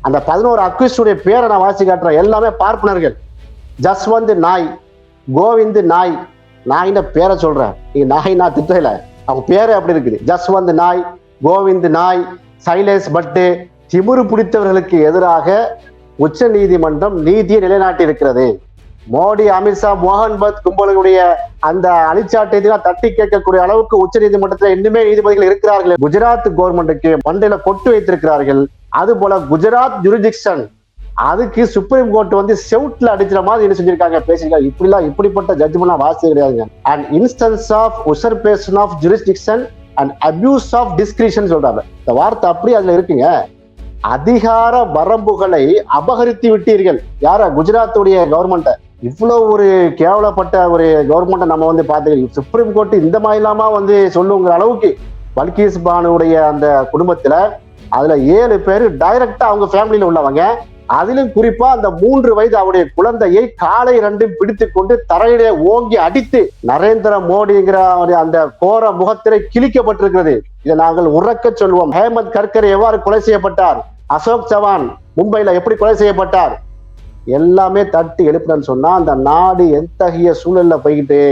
அந்த பதினோரு அக்யூஸ்டுடைய பேரை நான் வாசி காட்டுறேன். எல்லாமே பார்ப்பனர்கள். ஜஸ்வந்த் நாய் கோவிந்த் நாய் நாயின பேரை சொல்றேன். நீங்க நாய் நான் திட்டல அவங்க பேரே அப்படி இருக்குது. ஜஸ்வந்த் நாய் கோவிந்த் நாய் சைலேஷ் பட்டு திமுரு பிடித்தவர்களுக்கு எதிராக உச்ச நீதிமன்றம் நீதியை நிலைநாட்டி இருக்கிறது மோடி அமித்ஷா மோகன் பத் கும்பலுடைய அந்த அழிச்சாட்டத்தை தட்டி கேட்கக்கூடிய அளவுக்கு உச்ச நீதிமன்றத்தில் இன்னுமே நீதிபதிகள் இருக்கிறார்கள். குஜராத் கவர்மெண்ட்டுக்கு மண்டையில கொட்டு வைத்திருக்கிறார்கள். அது போல குஜராத் ஜுரிடிக்ஷன் அதுக்கு சுப்ரீம் கோர்ட் வந்து செவுட்ல அடிக்கிற மாதிரி என்ன செஞ்சிருக்காங்க? பேசியிருக்காங்க. இப்படிலாம் இப்படிப்பட்ட ஜட்ஜ்மெண்ட் வாசி கிடையாதுங்க. And instance of usurpation of jurisdiction and abuse of discretion சொல்றாங்க. இந்த வார்த்தை அப்படி அதுல இருக்குங்க. அதிகார வரம்புகளை அபகரித்து விட்டீர்கள். யார? குஜராத்துடைய கவர்மெண்ட்டை இவ்வளவு ஒரு கேவலப்பட்ட ஒரு கவர்மெண்ட்டை நம்ம வந்து பார்த்து சுப்ரீம் கோர்ட் இந்த மாதிரிலாமா வந்து சொல்லுங்கிற அளவுக்கு பல்கீஸ் பானுடைய அந்த குடும்பத்துல அதுல ஏழு பேர் டைரக்டா அவங்க ஃபேமிலியில உள்ளவங்க. அதிலும் குறிப்பா அந்த மூன்று வயது அவருடைய குழந்தையை காலை ரெண்டும் பிடித்து கொண்டு தரையிலே ஓங்கி அடித்து நரேந்திர மோடிங்கிற அவருடைய அந்த கோர முகத்திரை கிழிக்கப்பட்டிருக்கிறது. இதை நாங்கள் உறக்க சொல்வோம். ஹேமந்த் கர்கர் எவ்வாறு கொலை செய்யப்பட்டார்? அசோக் சவான் மும்பையில எப்படி கொலை செய்யப்பட்டார்? எல்லாமே தட்டி எழுப்புறேன்னு சொன்னா அந்த நாடு எத்தகைய சூழல்ல போய்கிட்டு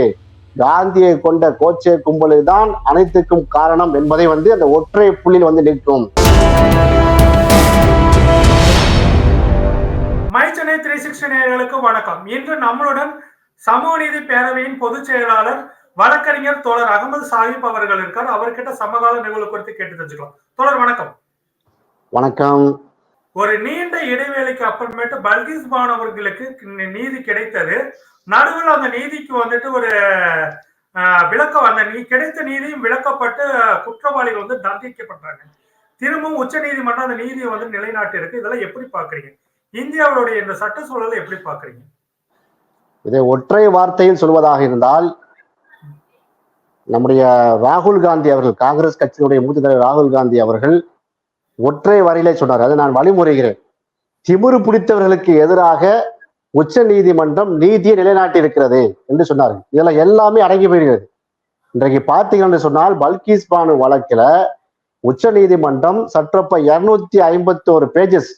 காந்தியை கொண்ட கோச்சே கும்பலு தான் அனைத்துக்கும் காரணம் என்பதை வந்து அந்த ஒற்றை புள்ளியில் வந்து நிற்கும். மை சென்னை த்ரீ சிக்ஸ்டி நேயர்களுக்கு வணக்கம். இன்று நம்மளுடன் சமூக நீதி பேரவையின் பொதுச் செயலாளர் வழக்கறிஞர் தோழர் அகமது சாஹிப் அவர்கள் இருக்கார். அவர்கிட்ட சமகால நிகழ்வு குறித்து கேட்டு தெரிஞ்சுக்கலாம். தோழர் வணக்கம். வணக்கம். ஒரு நீண்ட இடைவேளைக்கு அப்புறமேட்டு பல்கிஸ் பான் அவர்களுக்கு நி- நீதி கிடைத்தது. நடுவில் அந்த நீதிக்கு வந்துட்டு ஒரு விளக்கம் அந்த நீ கிடைத்த நீதியும் விளக்கப்பட்டு குற்றவாளிகள் வந்து தண்டிக்கப்பட்டாங்க. திரும்பவும் உச்ச நீதிமன்றம் அந்த நீதியை வந்து நிலைநாட்டி இருக்கு இதெல்லாம் எப்படி பாக்குறீங்க இந்தியாவுடைய இந்த சட்ட சூழலை எப்படி பாக்குறீங்க இதை ஒற்றை வார்த்தையில் சொல்வதாக இருந்தால் நம்முடைய ராகுல் காந்தி அவர்கள் காங்கிரஸ் கட்சியினுடைய மூத்த தலைவர் ராகுல் காந்தி அவர்கள் ஒற்றை வரையிலே சொன்னார். அதை நான் வழிமுறைகிறேன். திமிரு பிடித்தவர்களுக்கு எதிராக உச்ச நீதிமன்றம் நீதியை நிலைநாட்டி இருக்கிறது என்று சொன்னார்கள். இதெல்லாம் எல்லாமே அடங்கி போயிருக்கிறது. இன்றைக்கு பார்த்தீங்கன்னு சொன்னால் பல்கீஸ் பானு வழக்கில் உச்ச நீதிமன்றம் சற்றப்ப இருநூத்தி ஐம்பத்தி ஒரு பேஜஸ்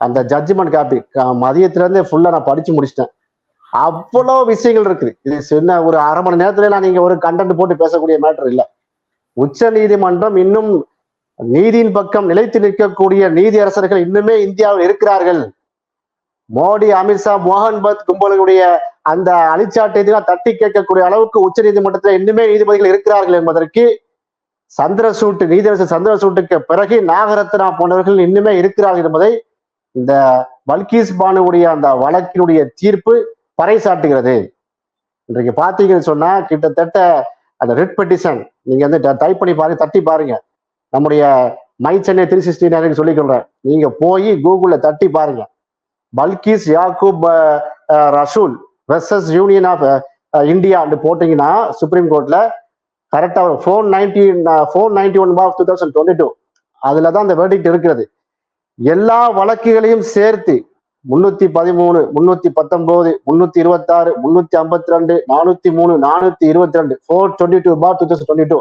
அந்த ஜட்ஜ்மெண்ட் காப்பி மதியத்துல ஃபுல்லாக நான் படித்து முடிச்சிட்டேன். அவ்வளோ விஷயங்கள் இருக்குது. இது சின்ன ஒரு அரை மணி நேரத்துல நான் நீங்கள் ஒரு கண்டென்ட் போட்டு பேசக்கூடிய மேட்டர் இல்லை. உச்ச நீதிமன்றம் இன்னும் நீதியின் பக்கம் நிலைத்து நிற்கக்கூடிய நீதி அரசர்கள் இன்னுமே இந்தியாவில் இருக்கிறார்கள். மோடி அமித்ஷா மோகன் பத் கும்பலுடைய அந்த அழிச்சாட்டை தட்டி கேட்கக்கூடிய அளவுக்கு உச்ச நீதிமன்றத்தில் இன்னுமே நீதிபதிகள் இருக்கிறார்கள் என்பதற்கு சந்திரசூட்டு நீதரசு சந்திரசூட்டுக்கு பிறகு நாகரத்னா போன்றவர்கள் இன்னுமே இருக்கிறார்கள் என்பதை இந்த பல்கீஸ் பானுடைய அந்த வழக்கினுடைய தீர்ப்பு பறைசாட்டுகிறது. இன்றைக்கு பார்த்தீங்கன்னு சொன்னா கிட்டத்தட்ட அந்த ரெட் பெட்டிஷன் நீங்க வந்து டைப் பண்ணி பாருங்க தட்டி பாருங்க. நம்முடைய மை சென்னை த்ரீ சிக்ஸ்டி நேரம் சொல்லிக்கொள்றேன். நீங்க போய் கூகுள்ல தட்டி பாருங்க. Bilkis Yakub Rasool versus Union of India போட்டீங்கன்னா சுப்ரீம் கோர்ட்ல correct four ninety four ninety one bar two thousand twenty two அதில் தான் அந்த வேர்டிக்ட் இருக்கிறது. எல்லா வழக்குகளையும் சேர்த்து முன்னூத்தி பதிமூணு முன்னூத்தி பத்தொன்பது முன்னூத்தி இருபத்தாறு முந்நூற்றி முன்னூத்தி ஐம்பத்தி ரெண்டு நானூத்தி மூணு நானூத்தி இருபத்தி ரெண்டு four twenty two bar two thousand twenty two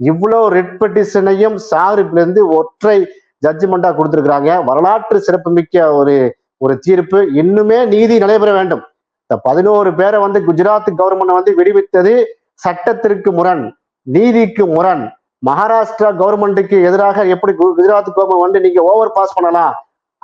இவ்வளோ ரெட் பெட்டிஷனையும் சார்பில இருந்து ஒற்றை ஜட்ஜ்மெண்டா கொடுத்துருக்குறாங்க. வரலாற்று சிறப்புமிக்க ஒரு ஒரு தீர்ப்பு. இன்னுமே நீதி நடைபெற வேண்டும். இந்த பதினோரு பேரை வந்து குஜராத் கவர்மெண்ட் வந்து விடுவித்தது சட்டத்திற்கு முரண். நீதிக்கு முரண். மகாராஷ்டிரா கவர்மெண்ட்டுக்கு எதிராக எப்படி கு- குஜராத் கவர்மெண்ட் வந்து நீங்க ஓவர் பாஸ் பண்ணலாம்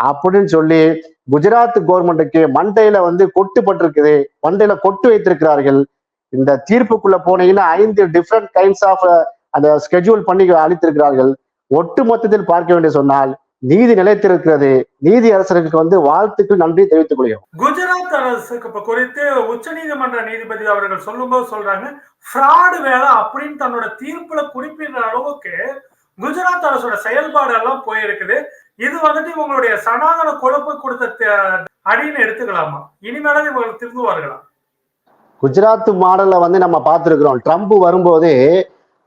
அப்படின்னு சொல்லி குஜராத் கவர்மெண்ட்டுக்கு மண்டையில வந்து கொட்டுப்பட்டிருக்குது. மண்டையில கொட்டு வைத்திருக்கிறார்கள். இந்த தீர்ப்புக்குள்ள போனீங்கன்னா ஐந்து டிஃப்ரெண்ட் கைண்ட்ஸ் ஆஃப் அந்த ஸ்கெட்யூல் பண்ணி அளித்திருக்கிறார்கள். ஒட்டு மொத்தத்தில் பார்க்க வேண்டிய சொன்னால் நீதி நிலைத்திருக்கிறது. நீதி அரசர்களுக்கு வந்து வாழ்த்துக்கள் நன்றி தெரிவித்துக் கொள்கிறோம். குஜராத் அரசுக்கு குறித்து உச்சநீதிமன்ற நீதிபதி அவர்கள் சொல்லும்போது சொல்றாங்க ஃப்ராடு வேலை அப்படின்னு தன்னோட தீர்ப்புல குறிப்பிடுற அளவுக்கு குஜராத் அரசோட செயல்பாடு எல்லாம் போயிருக்குது. இது வந்துட்டு இவங்களுடைய சனாதன கொழுப்பு கொடுத்த அடின்னு எடுத்துக்கலாமா? இனிமேலும் இவங்க திருந்துவார்களா? குஜராத் மாடல்ல வந்து நம்ம பார்த்திருக்கிறோம். ட்ரம்ப் வரும்போது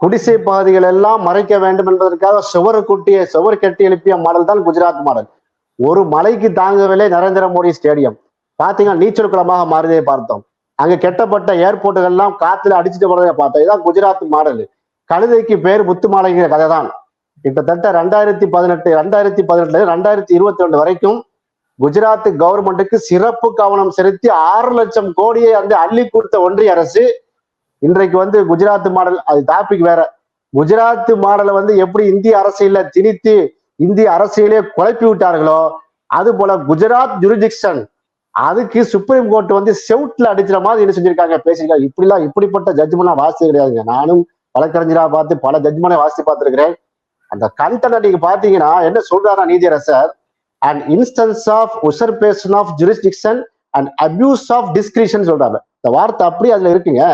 குடிசை பகுதிகள் எல்லாம் மறைக்க வேண்டும் என்பதற்காக சுவர் குட்டிய சுவர் கட்டி எழுப்பிய மாடல் தான் குஜராத் மாடல். ஒரு மலைக்கு தாங்கவில்லை நரேந்திர மோடி ஸ்டேடியம். பாத்தீங்கன்னா நீச்சல் குளமாக மாறுதே பார்த்தோம். அங்க கெட்டப்பட்ட ஏர்போர்ட்டுகள்லாம் காத்துல அடிச்சுட்டு போறதை பார்த்தோம். இதுதான் குஜராத் மாடல். கழுதைக்கு பேர் முத்து மாலைங்கிற கதை தான் கிட்டத்தட்ட ரெண்டாயிரத்தி பதினெட்டு ரெண்டாயிரத்தி பதினெட்டுல ரெண்டாயிரத்தி இருபத்தி ரெண்டு வரைக்கும் குஜராத் கவர்மெண்ட்டுக்கு சிறப்பு கவனம் செலுத்தி ஆறு லட்சம் கோடியை வந்து அள்ளி கொடுத்த ஒன்றிய அரசு இன்றைக்கு வந்து குஜராத் மாடல் அது டாபிக் வேற. குஜராத் மாடலை வந்து எப்படி இந்திய அரசியல திணித்து இந்திய அரசியலே குழப்பி விட்டார்களோ அது போல குஜராத் ஜுரிடிக்ஷன் அதுக்கு சுப்ரீம் கோர்ட் வந்து செவுட்ல அடிக்கிற மாதிரி என்ன செஞ்சிருக்காங்க பேசியிருக்காங்க. இப்படிலாம் இப்படிப்பட்ட ஜட்ஜ்மெண்ட் வாசித்து கிடையாதுங்க. நானும் வழக்கறிஞரா பார்த்து பல ஜட்ஜ்மெண்ட் வாசித்து பார்த்திருக்கிறேன். அந்த கண்டனை நீங்க பாத்தீங்கன்னா என்ன சொல்றாரா நீதியரசர்? And instance of usurpation of jurisdiction and abuse of discretion சொல்றாங்க இந்த வார்த்தை அப்படி அதுல இருக்குங்க.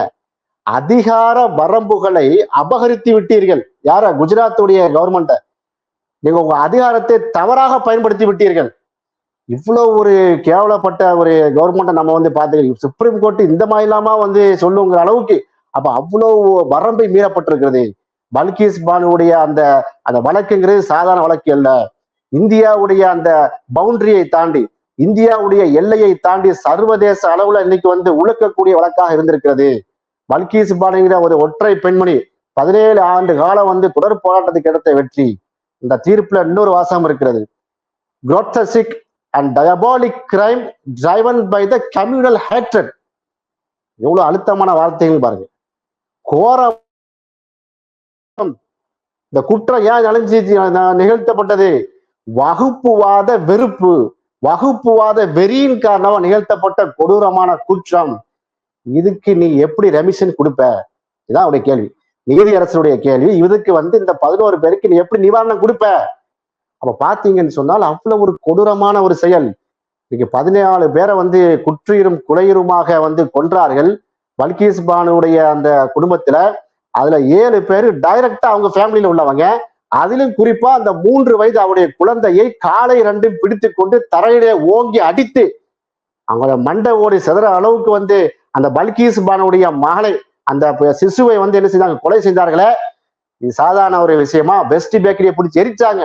அதிகார வரம்புகளை அபகரித்து விட்டீர்கள் யார? குஜராத்துடைய கவர்மெண்ட நீங்க உங்க அதிகாரத்தை தவறாக பயன்படுத்தி விட்டீர்கள் இவ்வளவு ஒரு கேவலப்பட்ட ஒரு கவர்மெண்ட்டை நம்ம வந்து பார்த்துக்கிறோம். சுப்ரீம் கோர்ட் இந்த மாதிரிலாமா வந்து சொல்லுங்கிற அளவுக்கு அப்ப அவ்வளவு வரம்பை மீறப்பட்டிருக்கிறது. பல்கிஸ் பானுடைய அந்த அந்த வழக்குங்கிறது சாதாரண வழக்கு அல்ல. இந்தியாவுடைய அந்த பவுண்டரியை தாண்டி இந்தியாவுடைய எல்லையை தாண்டி சர்வதேச அளவுல இன்னைக்கு வந்து உழுக்கக்கூடிய வழக்காக இருந்திருக்கிறது. பல்கி சிப்பாடுங்கிற ஒரு ஒற்றை பெண்மணி பதினேழு ஆண்டு காலம் வந்து தொடர் போராட்டத்துக்கு எடுத்த வெற்றி. இந்த தீர்ப்புல இன்னொரு வாசகம் இருக்கிறது. Grotesque and diabolic crime driven by the communal hatred எவ்வளவு அழுத்தமான வார்த்தைகள் பாருங்க. கோர இந்த குற்றம் ஏன் அழிஞ்சி நிகழ்த்தப்பட்டது? வகுப்புவாத வெறுப்பு. வகுப்புவாத வெறியின் காரணமாக நிகழ்த்தப்பட்ட கொடூரமான குற்றம். இதுக்கு நீ எப்படி ரெமிஷன் கொடுப்ப? இதான் அவருடைய கேள்வி. நீதியரசனுடைய கேள்வி. இதுக்கு வந்து இந்த பதினோரு பேருக்கு நீ எப்படி நிவாரணம் கொடுப்ப? அப்ப பாத்தீங்கன்னு சொன்னால் அவ்வளவு ஒரு கொடூரமான ஒரு செயல். இன்னைக்கு பதினேழு பேரை வந்து குற்றீரும் குலையிருமாக வந்து கொன்றார்கள். பல்கீஸ் பானுடைய அந்த குடும்பத்துல அதுல ஏழு பேர் டைரக்டா அவங்க ஃபேமிலியில உள்ளவங்க. அதிலும் குறிப்பா அந்த மூன்று வயது அவருடைய குழந்தையை காலை ரெண்டும் பிடித்து கொண்டு தரையிலே ஓங்கி அடித்து அவங்கள மண்டை ஓடி செதற அளவுக்கு வந்து அந்த பல்கீஸ் பானுடைய மகளை அந்த சிசுவை வந்து என்ன செய்தாங்க? கொலை செய்தார்களே. இது சாதாரண ஒரு விஷயமா? பெஸ்ட் பேக்கரியை பிடிச்சி எரிச்சாங்க.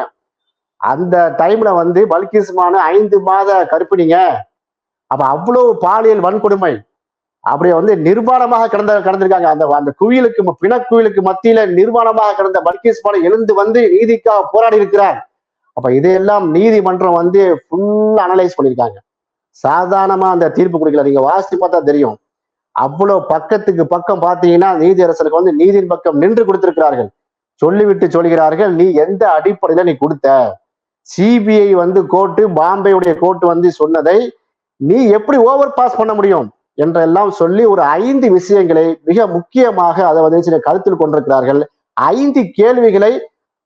அந்த டைம்ல வந்து பல்கிஸ் பானு ஐந்து மாத கருப்பினிங்க அப்ப அவ்வளவு பாலியல் வன்கொடுமை. அப்படியே வந்து நிர்வாணமாக கிடந்த கிடந்திருக்காங்க. அந்த அந்த குவியலுக்கு பிணக்குவியலுக்கு மத்தியில நிர்வாணமாக கிடந்த பல்கிஸ் பானு எழுந்து வந்து நீதிக்காக போராடி இருக்கிறார். அப்ப இதையெல்லாம் நீதிமன்றம் வந்து ஃபுல் அனலைஸ் பண்ணியிருக்காங்க. சாதாரணமா அந்த தீர்ப்பு கொடுக்கல. நீங்க வாசித்து பார்த்தா தெரியும். அவ்வளவு பக்கத்துக்கு பக்கம் பார்த்தீங்கன்னா நீதியரசருக்கு வந்து நீதியின் பக்கம் நின்று கொடுத்திருக்கிறார்கள். சொல்லிவிட்டு சொல்கிறார்கள் நீ எந்த அடிப்படையில நீ கொடுத்த? சிபிஐ வந்து கோர்ட்டு பாம்பேயுடைய கோர்ட் வந்து சொன்னதை நீ எப்படி ஓவர் பாஸ் பண்ண முடியும் என்றெல்லாம் சொல்லி ஒரு ஐந்து விஷயங்களை மிக முக்கியமாக அதை வந்து சில கருத்தில் கொண்டிருக்கிறார்கள். ஐந்து கேள்விகளை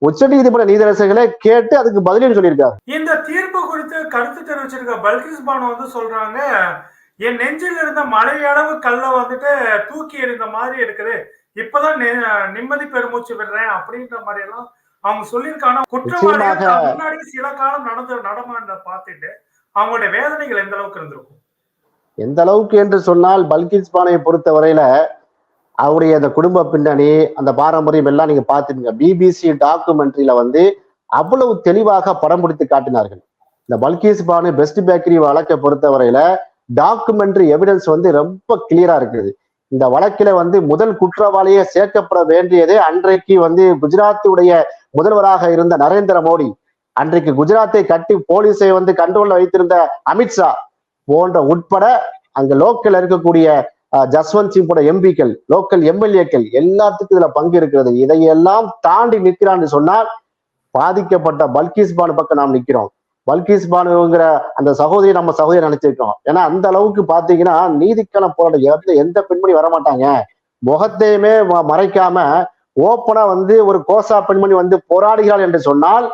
உச்சநீதிமன்ற நீதியரசர்களை கேட்டு அதுக்கு பதிலும் சொல்லியிருக்காரு. இந்த தீர்ப்பு குறித்து கருத்து தெரிவிச்சிருக்க பல்கிஸ் பானு வந்து சொல்றாங்க என் நெஞ்சில் இருந்த மலையளவு கல்லை வந்துட்டு தூக்கி எறிந்த மாதிரி இருக்குது. இப்பதான் நிம்மதி பெருமூச்சு விடுறேன் அப்படின்ற மாதிரி எல்லாம் அவங்க சொல்லியிருக்காங்க. தான் முன்னாடி சில காலம் நடந்து நடமாட பார்த்துட்டு அவங்களுடைய வேதனைகள் எந்த அளவுக்கு இருந்திருக்கும்? எந்த அளவுக்கு என்று சொன்னால் பல்கிஸ் பானையை பொறுத்த வரையில அவருடைய அந்த குடும்ப பின்னணி அந்த பாரம்பரியம் எல்லாம் நீங்க பார்த்துருங்க. பிபிசி டாக்குமெண்ட்ரியில வந்து அவ்வளவு தெளிவாக படம் பிடித்து காட்டினார்கள். இந்த பல்கிஸ் பானு பெஸ்ட் பேக்கரி வழக்கை பொறுத்த வரையில டாக்குமெண்ட்ரி எவிடன்ஸ் வந்து ரொம்ப கிளியரா இருக்குது. இந்த வழக்கில வந்து முதல் குற்றவாளியே சேர்க்கப்பட வேண்டியதே அன்றைக்கு வந்து குஜராத்துடைய முதல்வராக இருந்த நரேந்திர மோடி. அன்றைக்கு குஜராத்தை கட்டி போலீஸை வந்து கண்ட்ரோல்ல வைத்திருந்த அமித்ஷா போன்ற உட்பட அங்க லோக்கல் இருக்கக்கூடிய ஜஸ்வந்த் சிங் போட எம்பிக்கள் லோக்கல் எம்எல்ஏக்கள் எல்லாத்துக்கும் இதுல பங்கு இருக்கிறது. இதையெல்லாம் தாண்டி நிற்கிறான்னு சொன்னால் பாதிக்கப்பட்ட பல்கிஸ் பானு பக்கம் நாம் நிற்கிறோம் பல்கிஸ் பானுங்கிற அந்த சகோதரி நம்ம சகோதரி நினைச்சிருக்கோம். ஏன்னா அந்த அளவுக்கு பாத்தீங்கன்னா நீதிக்கான போராட்டம் எந்த எந்த பெண்மணி வரமாட்டாங்க. முகத்தையுமே மறைக்காம ஓப்பனா வந்து ஒரு கோசா பெண்மணி வந்து போராடுகிறாள் என்று சொன்னால்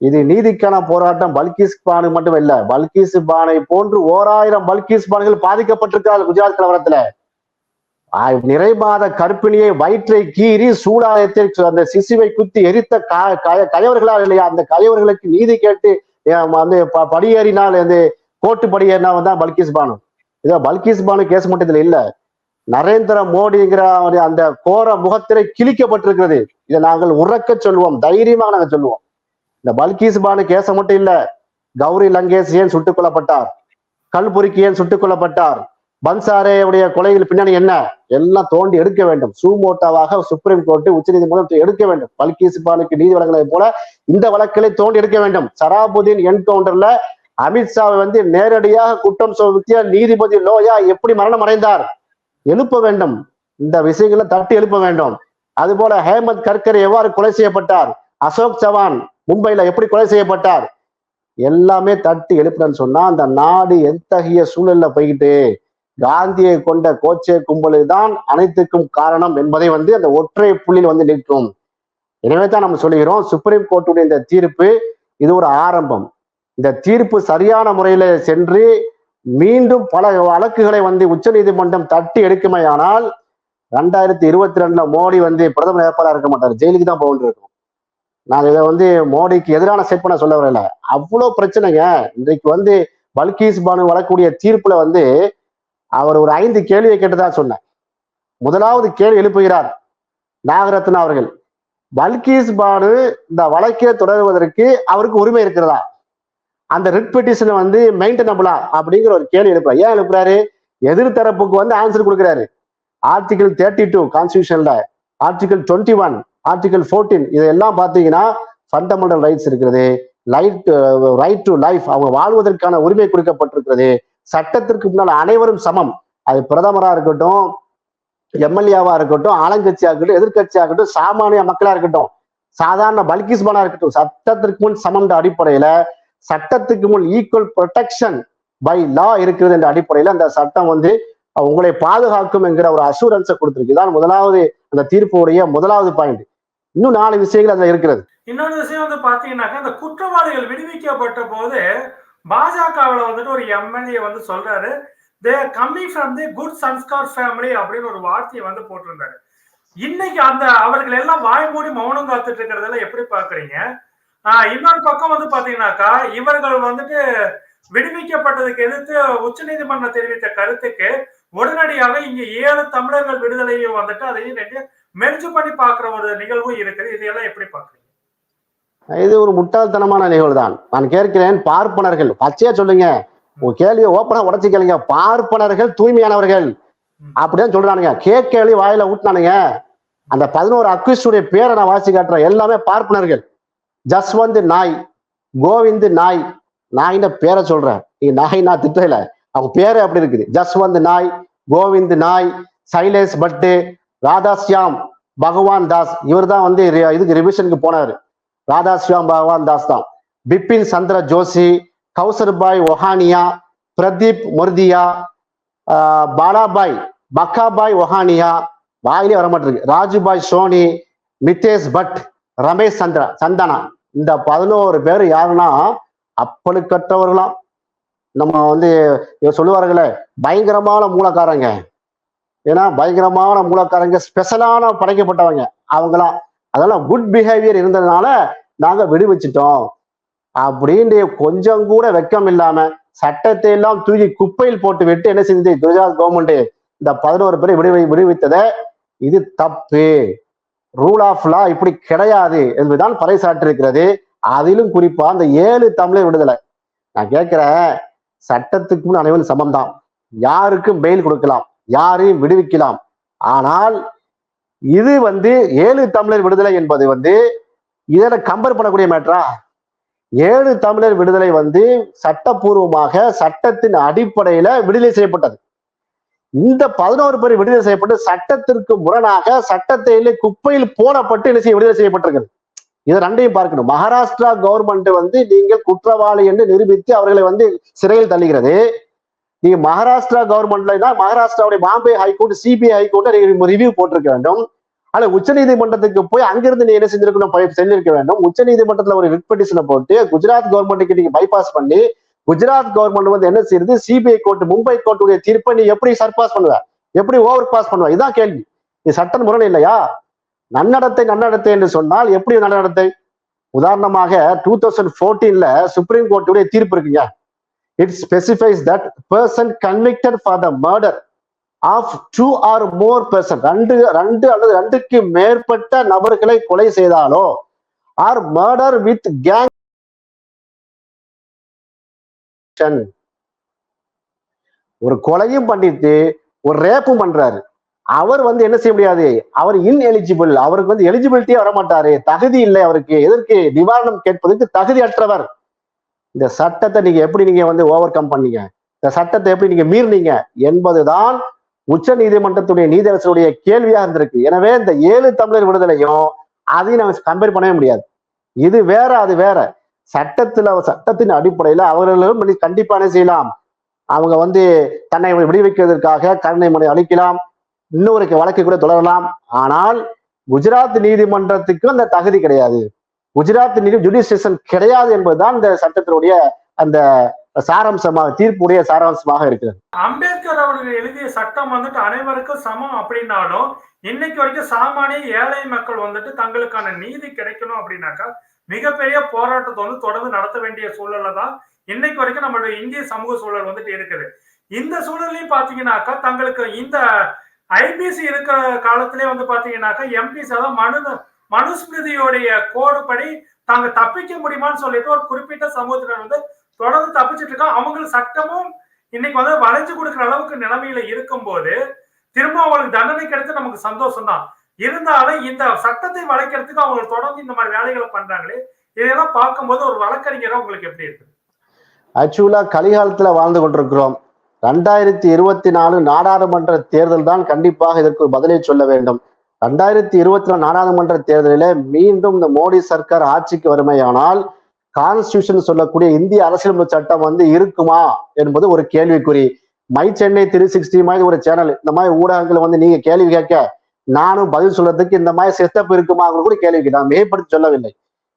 இது நீதிக்கான போராட்டம். பல்கிஸ் பானு மட்டும் இல்ல பல்கிஸ் பானை போன்று ஓராயிரம் பல்கிஸ் பானுகள் பாதிக்கப்பட்டிருக்கிறார் குஜராத் கலவரத்துல. நிறை நிறைமாத கற்பிணியை வயிற்றை கீறி சூடாயத்தை அந்த சிசுவை குத்தி எரித்த கயவர்களா இல்லையா? அந்த கயவர்களுக்கு நீதி கேட்டு வந்து ப- படியேறினால் வந்து கோர்ட்டு படியேறினா வந்து பல்கிஸ் பானு. இதோ பல்கிஸ் பானு கேஸ் மட்டும் இதுல இல்ல. நரேந்திர மோடிங்கிற அந்த கோர முகத்திரை கிழிக்கப்பட்டிருக்கிறது. இதை நாங்கள் உறக்க சொல்வோம். தைரியமாக நாங்கள் சொல்லுவோம் இந்த பல்கிஸ் பானு கேச மட்டும் இல்ல. கௌரி லங்கேஷ் ஏன் சுட்டுக் கொல்லப்பட்டார்? கல்புரிக்கு ஏன் சுட்டுக் கொல்லப்பட்டார்? பன்சாரே உடைய கொலைகள் பின்னணி என்ன? எல்லாம் தோண்டி எடுக்க வேண்டும். சூமோட்டாவாக சுப்ரீம் கோர்ட் உச்சநீதிமன்றம் எடுக்க வேண்டும். பல்கீஸ் பானுக்கு நீதி வழங்கினதை போல இந்த வழக்குகளை தோண்டி எடுக்க வேண்டும். சராபுதீன் என்கவுண்டர்ல அமித்ஷாவை வந்து நேரடியாக குற்றம் சுமத்திய நீதிபதி லோயா எப்படி மரணம் அடைந்தார்? எழுப்ப வேண்டும். இந்த விஷயங்களை தட்டி எழுப்ப வேண்டும். அதுபோல ஹேமந்த் கர்கர் எவ்வாறு கொலை செய்யப்பட்டார்? அசோக் சவான் மும்பையில எப்படி கொலை செய்யப்பட்டார்? எல்லாமே தட்டி எழுப்புறேன்னு சொன்னா அந்த நாடு எத்தகைய சூழல்ல போய்கிட்டு காந்தியை கொண்ட கோச்சே கும்பலு தான் அனைத்துக்கும் காரணம் என்பதை வந்து அந்த ஒற்றை புள்ளியில் வந்து நிற்கும். எனவே தான் நம்ம சொல்லுகிறோம் சுப்ரீம் கோர்ட்டுடைய இந்த தீர்ப்பு இது ஒரு ஆரம்பம். இந்த தீர்ப்பு சரியான முறையில சென்று மீண்டும் பல வழக்குகளை வந்து உச்சநீதிமன்றம் தட்டி எடுக்குமையானால் ரெண்டாயிரத்தி இருபத்தி ரெண்டுல மோடி வந்து பிரதமர் வேட்பாளர் இருக்க மாட்டார். ஜெயிலுக்கு தான் போகணும் இருக்கும். நான் இதை வந்து மோடிக்கு எதிரான செட் பண்ண சொல்ல வரல. அவ்வளோ பிரச்சனைங்க. இன்றைக்கு வந்து பல்கீஸ் பானு வரக்கூடிய தீர்ப்புல வந்து அவர் ஒரு ஐந்து கேள்வியை கேட்டதா சொன்னேன் முதலாவது கேள்வி எழுப்புகிறார் நாகரத்னா அவர்கள். பல்கீஸ் பானு இந்த வழக்கை தொடருவதற்கு அவருக்கு உரிமை இருக்கிறதா? அந்த ரிட் பெட்டிஷனை வந்து மெயின்டனபிளா அப்படிங்கிற ஒரு கேள்வி எழுப்புறாரு. ஏன் எழுப்புறாரு? எதிர்த்தரப்புக்கு வந்து ஆன்சர் கொடுக்குறாரு. Article thirty two கான்ஸ்டியூஷன்ல article twenty one article fourteen இதெல்லாம் பார்த்தீங்கன்னா ஃபண்டமெண்டல் ரைட்ஸ் இருக்கிறது. லைட் ரைட் டு லைஃப் அவங்க வாழ்வதற்கான உரிமை கொடுக்கப்பட்டிருக்கிறது. சட்டத்திற்கு முன்னால் அனைவரும் சமம். அது பிரதமரா இருக்கட்டும் எம்எல்ஏவா இருக்கட்டும் ஆளுங்கட்சியா இருக்கட்டும் எதிர்கட்சியா இருக்கட்டும் சாமானிய மக்களா இருக்கட்டும் சாதாரண பல்கிஸ்மானா இருக்கட்டும் சட்டத்திற்கு முன் சமம் அடிப்படையில சட்டத்துக்கு முன் ஈக்குவல் ப்ரொடெக்ஷன் பை லா இருக்கிறது என்ற அடிப்படையில அந்த சட்டம் வந்து உங்களை பாதுகாக்கும் என்கிற ஒரு அசூரன்ஸை கொடுத்துருக்கு. இதான் முதலாவது அந்த தீர்ப்புடைய முதலாவது பாயிண்ட் இன்னும் நாலு விஷயங்கள் அதுல இருக்கிறது. இன்னொரு விஷயம் வந்து பாத்தீங்கன்னாக்கா இந்த குற்றவாளிகள் விடுவிக்கப்பட்ட போது பாஜகவில் வந்துட்டு ஒரு எம்எல்ஏ வந்து சொல்றாரு they coming from the good sanskar family அப்படின்னு ஒரு வார்த்தையை வந்து போட்டிருந்தாரு. இன்னைக்கு அந்த அவர்கள் எல்லாம் வாய் மூடி மௌனம் காத்துட்டு இருக்கிறதெல்லாம் எப்படி பாக்குறீங்க? இன்னொரு பக்கம் வந்து பாத்தீங்கன்னாக்கா இவர்கள் வந்துட்டு விடுவிக்கப்பட்டதுக்கு எதிர்த்து உச்சநீதிமன்றம் தெரிவித்த கருத்துக்கு உடனடியாக இங்க ஏழு தமிழர்கள் விடுதலையும் வந்துட்டு அதையும் ரெண்டு மெர்ஜ் பண்ணி பாக்குற ஒரு நிகழ்வும் இருக்குது. இதையெல்லாம் எப்படி பாக்குறீங்க? இது ஒரு முட்டாள்தனமான நிகழ்வு தான் நான் கேட்கிறேன் பார்ப்பனர்கள் பச்சையா சொல்லுங்க. கேள்வியை ஓப்பனா உடச்சு கேளுங்க. பார்ப்பனர்கள் தூய்மையானவர்கள். அப்படின்னு சொல்றானுங்க. கேக் கேள்வி வாயில ஊட்டினானுங்க அந்த பதினோரு அக்யூஸ்டுடைய பேரை நான் வாசி காட்டுறேன். எல்லாமே பார்ப்பனர்கள். ஜஸ்வந்த் நாய் கோவிந்த் நாய் நாயின பேரை சொல்றேன். நீ நாய் நான் திட்டல அவங்க பேரே அப்படி இருக்குது. ஜஸ்வந்த் நாய் கோவிந்த் நாய் சைலேஷ் பட்டு ராதாஸ்யாம் பகவான் தாஸ். இவர் தான் வந்து இதுக்கு ரிவிஷனுக்கு போனாரு. ராதாஸ்யாம் பகவான் தாஸ் தான். பிபின் சந்திர ஜோஷி கௌசர்பாய் ஒஹானியா பிரதீப் முர்தியா பாலாபாய் பக்காபாய் ஒஹானியா வாயிலே வரமாட்டிருக்கு. ராஜுபாய் சோனி நிதேஷ் பட் ரமேஷ் சந்திரா சந்தனா. இந்த பதினோரு பேர் யாருன்னா அப்பழுக்கற்றவர்களாம் நம்ம வந்து இவர் சொல்லுவார்களே பயங்கரமான மூலக்காரங்க. ஏன்னா பயங்கரமான மூலக்காரங்க ஸ்பெஷலான படைக்கப்பட்டவங்க. அவங்களாம். அதெல்லாம் குட் பிஹேவியர் இருந்ததுனால நாங்க விடுவிச்சிட்டோம். அப்படின்னு கொஞ்சம் கூட வெக்கம் இல்லாம சட்டத்தை எல்லாம் தூக்கி குப்பையில் போட்டு விட்டு என்ன செஞ்சது? குஜராத் கவர்மெண்ட் இந்த பதினோரு பேரை விடுவி விடுவித்ததை இது தப்பு. ரூல் ஆஃப் லா இப்படி கிடையாது என்பதுதான் பறைசாற்றிருக்கிறது அதிலும் குறிப்பா அந்த ஏழு தமிழர் விடுதலை. நான் கேட்கிறேன் சட்டத்துக்கும் அனைவரும் அனைவரும் சமம்தான். யாருக்கும் பெயில் கொடுக்கலாம் யாரையும் விடுவிக்கலாம். ஆனால் இது வந்து ஏழு தமிழர் விடுதலை என்பது வந்து இதனை கம்பேர் பண்ணக்கூடிய மேட்ரா ஏழு தமிழர் விடுதலை வந்து சட்டப்பூர்வமாக சட்டத்தின் அடிப்படையில விடுதலை செய்யப்பட்டது. இந்த பதினோரு பேர் விடுதலை செய்யப்பட்டு சட்டத்திற்கு முரணாக சட்டத்திலே குப்பையில் போடப்பட்டு என்ன செய்ய விடுதலை செய்யப்பட்டிருக்கிறது இதை ரெண்டையும் பார்க்கணும். மகாராஷ்டிரா கவர்மெண்ட் வந்து நீங்கள் குற்றவாளி என்று நிரூபித்து அவர்களை வந்து சிறையில் தள்ளுகிறது. நீங்க மகாராஷ்டிரா கவர்மெண்ட்ல தான் மகாராஷ்டிராவுடைய Bombay high court CBI high court review போட்டிருக்க வேண்டும். ஆனா உச்ச நீதிமன்றத்துக்கு போய் அங்கிருந்து நீ என்ன செஞ்சிருக்கணும்? செஞ்சிருக்க வேண்டும். உச்ச நீதிமன்றத்துல ஒரு ரிட் பெட்டிஷனை போட்டு குஜராத் கவர்மெண்ட்டுக்கு நீங்க பைபாஸ் பண்ணி குஜராத் கவர்மெண்ட் வந்து என்ன செய்யுது? சிபிஐ கோர்ட் மும்பை கோர்ட்டுடைய தீர்ப்பை நீ எப்படி சர்பாஸ் பண்ணுவ? எப்படி ஓவர் பாஸ் பண்ணுவ? இதான் கேள்வி. நீ சட்டம் முரணை இல்லையா? நன்னடத்தை நன்னடத்தை என்று சொன்னால் எப்படி நன்னடத்தை? உதாரணமாக டூ தௌசண்ட் ஃபோர்டீன்ல சுப்ரீம் கோர்ட்டுடைய தீர்ப்பு இருக்குங்க. It specifies that person convicted for the murder of two or more person ரெண்டு ரெண்டு அல்லது ரெண்டுக்கு மேற்பட்ட நபர்களை கொலை செய்தாலோ ஆர் மர்டர் வித் கேங் ஒரு கொலையும் பண்ணிட்டு ஒரு ரேப்பும் பண்றாரு. அவர் வந்து என்ன செய்ய முடியாது? அவர் இன்எலிஜிபிள் அவருக்கு வந்து எலிஜிபிலிட்டியே வரமாட்டாரு. தகுதி இல்லை அவருக்கு. எதற்கு? நிவாரணம் கேட்பதற்கு தகுதி அற்றவர் இந்த சட்டத்தை நீங்க எப்படி நீங்க வந்து ஓவர் கம் பண்ணீங்க? இந்த சட்டத்தை எப்படி நீங்க மீறினீங்க? என்பதுதான் உச்ச நீதிமன்றத்துடைய நீதியரசருடைய கேள்வியா இருந்திருக்கு. எனவே இந்த ஏழு தமிழர் விடுதலையும் அதையும் நம்ம கம்பேர் பண்ணவே முடியாது. இது வேற அது வேற. சட்டத்துல சட்டத்தின் அடிப்படையில அவர்களும் கண்டிப்பான செய்யலாம்? அவங்க வந்து தன்னை விடுவிக்கிறதுக்காக கருணை மனை அளிக்கலாம். இன்னொரு வழக்கு கூட தொடரலாம். ஆனால் குஜராத் நீதிமன்றத்துக்கு அந்த தகுதி கிடையாது. குஜராத் நீதி ஜுடிஷியேஷன் கிடையாது என்பதுதான் இந்த சட்டத்தினுடைய அந்த சாராம்சமாக தீர்ப்புடைய சாராம்சமாக இருக்கிறது. அம்பேத்கர் அவர்கள் எழுதிய சட்டம் வந்துட்டு அனைவருக்கும் சமம் அப்படின்னாலும் இன்னைக்கு வரைக்கும் சாமானிய ஏழை மக்கள் வந்துட்டு தங்களுக்கான நீதி கிடைக்கணும் அப்படின்னாக்கா மிகப்பெரிய போராட்டத்தை வந்து தொடர்ந்து நடத்த வேண்டிய சூழல்ல தான் இன்னைக்கு வரைக்கும் நம்மளுடைய இந்திய சமூக சூழல் வந்துட்டு இருக்குது. இந்த சூழல்லையும் பாத்தீங்கன்னாக்கா தங்களுக்கு இந்த ஐபிசி இருக்கிற காலத்திலே வந்து பாத்தீங்கன்னாக்கா எம்பிஸ் அதாவது மனு மனுஸ்மிருதியுடைய கோடு படி தாங்க தப்பிக்க முடியுமான்னு சொல்லிட்டு ஒரு குறிப்பிட்ட சமூகத்தினர் வந்து தொடர்ந்து தப்பிச்சிட்டு இருக்காங்க அவங்களுக்கு சட்டமும் இன்னைக்கு வந்து வளைஞ்சு கொடுக்குற அளவுக்கு நிலைமையில இருக்கும்போது திரும்ப அவங்களுக்கு தண்டனை கிடைத்து நமக்கு சந்தோஷம் தான் இருந்தாலும் இந்த சட்டத்தை வளைக்கிறதுக்கு அவங்க தொடர்ந்து இந்த மாதிரி வேலைகளை பண்றாங்களே இதெல்லாம் பார்க்கும்போது ஒரு வழக்கறிஞரா உங்களுக்கு எப்படி இருக்கு? ஆக்சுவலா கலிகாலத்துல வாழ்ந்து கொண்டிருக்கிறோம். ரெண்டாயிரத்தி இருபத்தி நாலு நாடாளுமன்ற தேர்தல் தான் கண்டிப்பாக இதற்கு பதிலை சொல்ல வேண்டும். ரெண்டாயிரத்தி இருபத்தி நாலு நாடாளுமன்ற தேர்தலில மீண்டும் இந்த மோடி சர்க்கார் ஆட்சிக்கு வருமையானால் கான்ஸ்டியூஷன் சொல்லக்கூடிய இந்திய அரசியலமைப்பு சட்டம் வந்து இருக்குமா என்பது ஒரு கேள்விக்குறி. மை சென்னை த்ரீ சிக்ஸ்டி மாதிரி ஒரு சேனல் இந்த மாதிரி ஊடகங்களை வந்து நீங்க கேள்வி கேட்க நானும் பதில் சொல்றதுக்கு இந்த மாதிரி செட்டப் இருக்குமா கூட கேள்வி நான் மேம்படுத்தி சொல்லவில்லை.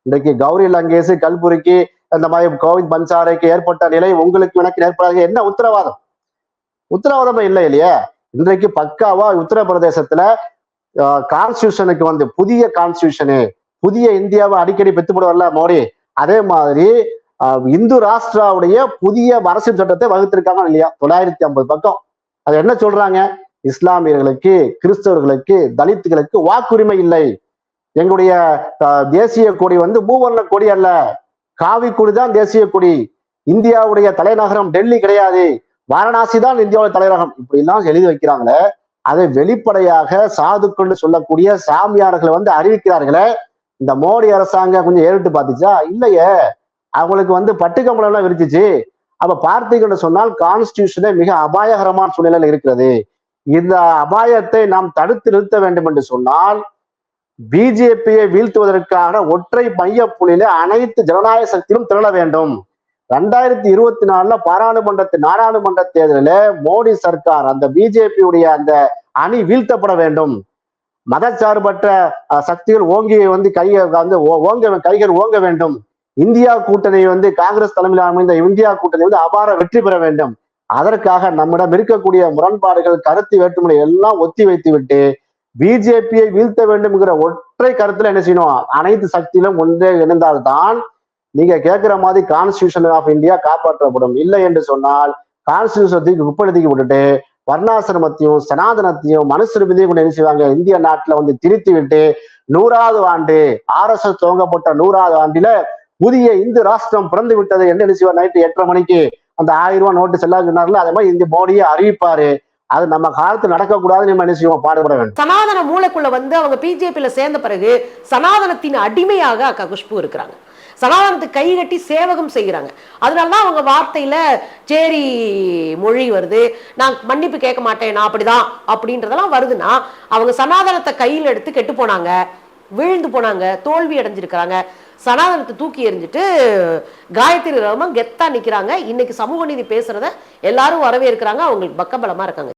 இன்றைக்கு கௌரி லங்கேஷ் கல்புரிக்கு இந்த மாதிரி கோவிந்த் பன்சாரைக்கு ஏற்பட்ட நிலை உங்களுக்கு எனக்கு ஏற்படாது என்ன உத்தரவாதம்? உத்தரவாதம் இல்லை இல்லையா? இன்றைக்கு பக்காவா உத்தரப்பிரதேசத்துல கான்ஸ்டியூஷனுக்கு வந்து புதிய கான்ஸ்டியூஷனு புதிய இந்தியாவை அடிக்கடி பெற்றுப்படுவார்ல மோடி? அதே மாதிரி இந்து ராஷ்டிராவுடைய புதிய அரசியல் சட்டத்தை வகுத்திருக்காங்க இல்லையா? தொள்ளாயிரத்தி ஐம்பது பக்கம். அது என்ன சொல்றாங்க? இஸ்லாமியர்களுக்கு கிறிஸ்தவர்களுக்கு தலித்துகளுக்கு வாக்குரிமை இல்லை. எங்களுடைய தேசிய கொடி வந்து மூவர்ண கொடி அல்ல. காவி கொடி தான் தேசிய கொடி. இந்தியாவுடைய தலைநகரம் டெல்லி கிடையாது. வாரணாசி தான் இந்தியாவுடைய தலைநகரம். இப்படி எல்லாம் எழுதி வைக்கிறாங்களே அதை வெளிப்படையாக சாதுக்கொண்டு சொல்லக்கூடிய சாமியார்களை வந்து அறிவிக்கிறார்களே. இந்த மோடி அரசாங்கம் கொஞ்சம் ஏறிட்டு பார்த்துச்சா? இல்லையே. அவங்களுக்கு வந்து பட்டுக்கம்பளம் எல்லாம் விரிச்சிச்சு. அப்ப பார்த்தீங்கன்னு சொன்னால் கான்ஸ்டியூஷனே மிக அபாயகரமான சூழ்நிலையில் இருக்கிறது. இந்த அபாயத்தை நாம் தடுத்து நிறுத்த வேண்டும் என்று சொன்னால் பிஜேபியை வீழ்த்துவதற்கான ஒற்றை மைய புள்ளியில அனைத்து ஜனநாயக சக்தியிலும் திரள வேண்டும். ரெண்டாயிரத்தி இருபத்தி நாலுல பாராளுமன்றத்து நாடாளுமன்ற தேர்தலில் மோடி சர்க்கார் அந்த பிஜேபியுடைய அந்த அணி வீழ்த்தப்பட வேண்டும். மதச்சார்பற்ற சக்திகள் ஓங்கி வந்து கையை வந்து ஓங்க கைகள் ஓங்க வேண்டும். இந்தியா கூட்டணி வந்து காங்கிரஸ் தலைமையில் அமைந்த இந்தியா கூட்டணி வந்து அபார வெற்றி பெற வேண்டும். அதற்காக நம்மிடம் இருக்கக்கூடிய முரண்பாடுகள் கருத்து வேற்றுமனை எல்லாம் ஒத்தி வைத்து விட்டு பிஜேபியை வீழ்த்த வேண்டும்ங்கிற ஒற்றை கருத்துல என்ன செய்யணும்? அனைத்து சக்தியிலும் ஒன்றே இணைந்தால்தான் நீங்க கேட்கிற மாதிரி கான்ஸ்டியூஷன் ஆஃப் இந்தியா காப்பாற்றப்படும். இல்லை என்று சொன்னால் கான்ஸ்டியூஷன் உட்படுத்தி விட்டுட்டு வர்ணாசிரமத்தையும் சனாதனத்தையும் மனுஸ்மிருதியும் கொண்டு என்ன செய்வாங்க? இந்திய நாட்டுல வந்து திரித்து விட்டு நூறாவது ஆண்டு ஆர்எஸ்எஸ் துவங்கப்பட்ட நூறாவது ஆண்டில புதிய இந்து ராஷ்டிரம் பிறந்து விட்டது என்று என்ன செய்வார்? நைட்டு எட்டரை மணிக்கு அந்த ஆயிரம் ரூபாய் நோட்டு செல்லா சொன்னார்ல அதே மாதிரி இந்த மோடியை அறிவிப்பாரு. அது நம்ம காலத்து நடக்கக்கூடாதுன்னு நம்ம என்ன செய்வோம்? பாடுபட வேண்டும். சனாதன மூளைக்குள்ள வந்து அவங்க பிஜேபியில சேர்ந்த பிறகு சனாதனத்தின் அடிமையாக அக்கா குஷ்பு இருக்கிறாங்க. சனாதனத்துக்கு கை கட்டி சேவகம் செய்கிறாங்க. அதனால தான் அவங்க வார்த்தையில சேரி மொழி வருது. நான் மன்னிப்பு கேட்க மாட்டேன். நான் அப்படிதான். அப்படின்றதெல்லாம் வருதுன்னா அவங்க சனாதனத்தை கையில் எடுத்து கெட்டு போனாங்க. விழுந்து போனாங்க. தோல்வி அடைஞ்சிருக்கிறாங்க. சனாதனத்தை தூக்கி எறிஞ்சிட்டு காயத்ரி ரஹ்மான் கெத்தா நிக்கிறாங்க. இன்னைக்கு சமூக நீதி பேசுறத எல்லாரும் வரவேற்கிறாங்க. அவங்களுக்கு பக்கபலமா இருக்காங்க.